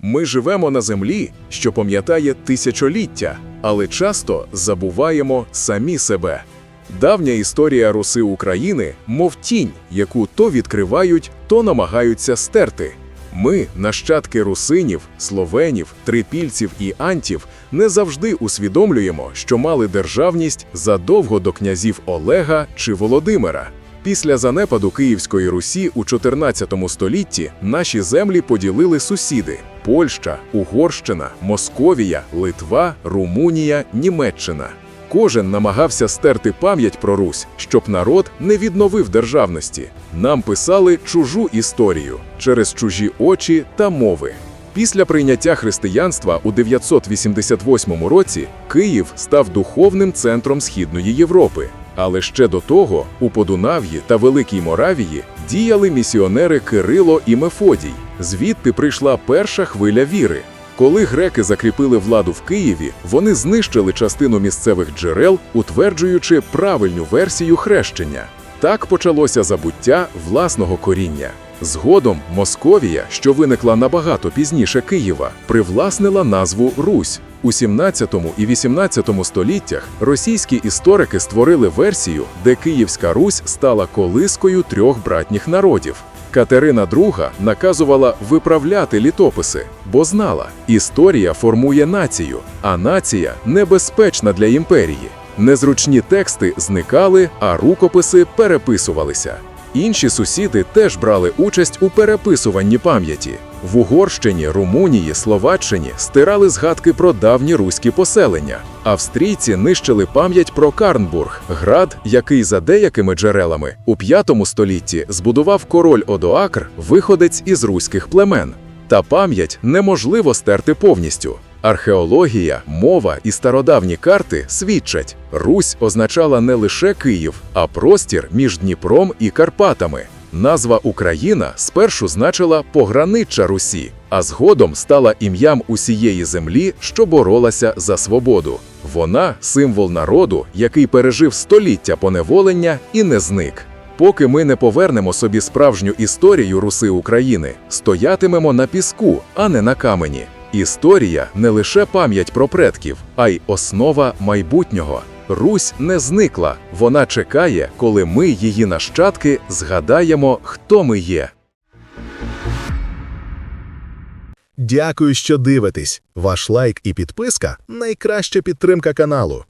Ми живемо на землі, що пам'ятає тисячоліття, але часто забуваємо самі себе. Давня історія Руси України, мов тінь, яку то відкривають, то намагаються стерти. Ми, нащадки русинів, словенів, трипільців і антів, не завжди усвідомлюємо, що мали державність задовго до князів Олега чи Володимира. Після занепаду Київської Русі у 14 столітті наші землі поділили сусіди: Польща, Угорщина, Московія, Литва, Румунія, Німеччина. Кожен намагався стерти пам'ять про Русь, щоб народ не відновив державності. Нам писали чужу історію через чужі очі та мови. Після прийняття християнства у 988 році Київ став духовним центром Східної Європи. Але ще до того у Подунав'ї та Великій Моравії діяли місіонери Кирило і Мефодій. Звідти прийшла перша хвиля віри. Коли греки закріпили владу в Києві, вони знищили частину місцевих джерел, утверджуючи правильну версію хрещення. Так почалося забуття власного коріння. Згодом Московія, що виникла набагато пізніше Києва, привласнила назву Русь. У 17 і 18 століттях російські історики створили версію, де Київська Русь стала колискою трьох братніх народів. Катерина II наказувала виправляти літописи, бо знала, історія формує націю, а нація небезпечна для імперії. Незручні тексти зникали, а рукописи переписувалися. Інші сусіди теж брали участь у переписуванні пам'яті. В Угорщині, Румунії, Словаччині стирали згадки про давні руські поселення. Австрійці нищили пам'ять про Карнбург, град, який за деякими джерелами у V столітті збудував король Одоакр, виходець із руських племен. Та пам'ять неможливо стерти повністю. Археологія, мова і стародавні карти свідчать, Русь означала не лише Київ, а простір між Дніпром і Карпатами. Назва Україна спершу значила пограниччя Русі, а згодом стала ім'ям усієї землі, що боролася за свободу. Вона символ народу, який пережив століття поневолення і не зник. Поки ми не повернемо собі справжню історію Руси України, стоятимемо на піску, а не на камені. Історія не лише пам'ять про предків, а й основа майбутнього. Русь не зникла, вона чекає, коли ми, її нащадки, згадаємо, хто ми є. Дякую, що дивитесь. Ваш лайк і підписка найкраща підтримка каналу.